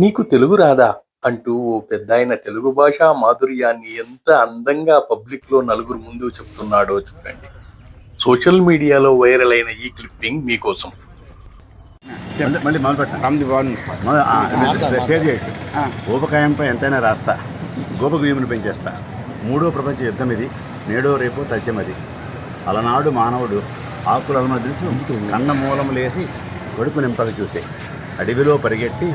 నీకు తెలుగు రాదా? అంటూ ఓ పెద్దాయన తెలుగు భాషా మాధుర్యాన్ని ఎంత అందంగా పబ్లిక్లో నలుగురు ముందు చెప్తున్నాడో చూడండి. సోషల్ మీడియాలో వైరల్ అయిన ఈ క్లిప్పింగ్ మీకోసం. షేర్ చేయొచ్చు. ఊపకాయంపై ఎంతైనా రాస్తా. గోపగుయ్యమును పెంచేస్తా. మూడో ప్రపంచ యుద్ధం ఇది నేడో రేపో తథ్యమది అలనాడు మానవుడు ఆకులను వదిలిచు కన్న మూలములేసి కొడుకు నింపక చూసే. అడవిలో పరిగెట్టి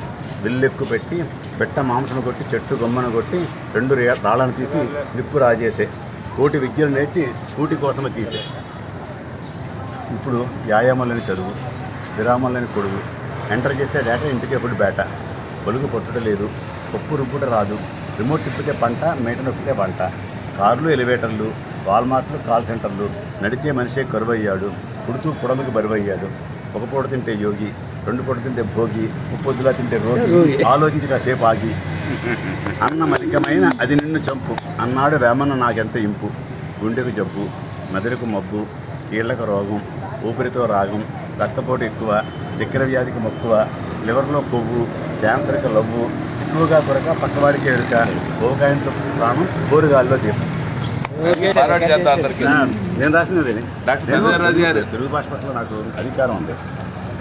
విల్లెక్కు పెట్టి పెట్ట మాంసం కొట్టి చెట్టు గొమ్మను కొట్టి రెండు రే- రాళ్ళను తీసి నిప్పు రాజేసే. కోటి విద్యలు నేర్చి కూటి కోసమే తీసే. ఇప్పుడు వ్యాయామం లేని చదువు విరామం లేని కొడుకు ఎంటర్ చేస్తే డేటా ఇంటికి ఫుడ్ బేట పొలుగు పొట్టుట లేదు పప్పు రుబ్బుట రాదు. రిమోట్ తిప్పితే పంట మేట నొప్పితే పంట కార్లు ఎలివేటర్లు వాల్మార్ట్లు కాల్ సెంటర్లు. నడిచే మనిషే కరువయ్యాడు పుడుతూ పొడమికి బరువయ్యాడు. ఒక పూట తింటే యోగి. రెండు పూట తింటే భోగి ముప్పొద్దులా తింటే రోగి. ఆలోచించి కాసేపు ఆగి. అన్నం అధికమైన అది నిన్ను చంపు. అన్నాడు వేమన్న నాకెంత ఇంపు. గుండెకు జబ్బు మెదడుకు మబ్బు కీళ్ళకు రోగం ఊపిరితో రాగం రక్తపోటు ఎక్కువ చక్కెర వ్యాధికి మక్కువ లివర్లో కొవ్వు క్యాన్సర్కి లవ్వు ఎక్కువగా కొరక పక్కవాడికి ఎరుక ఓకాయంతో ప్రాణం బోరుగాల్లో దీపం నేను రాసినది. తెలుగు భాష పట్ల నాకు అధికారం ఉంది.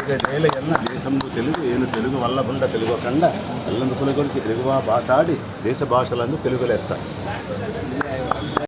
తెలుగు నేల తెలుగు ఏను తెలుగు వల్ల బుండ తెలుగు కండ ఎల్లందు కొలిచి తెలుగు భాషాడి దేశ భాషలందు తెలుగు లెస్స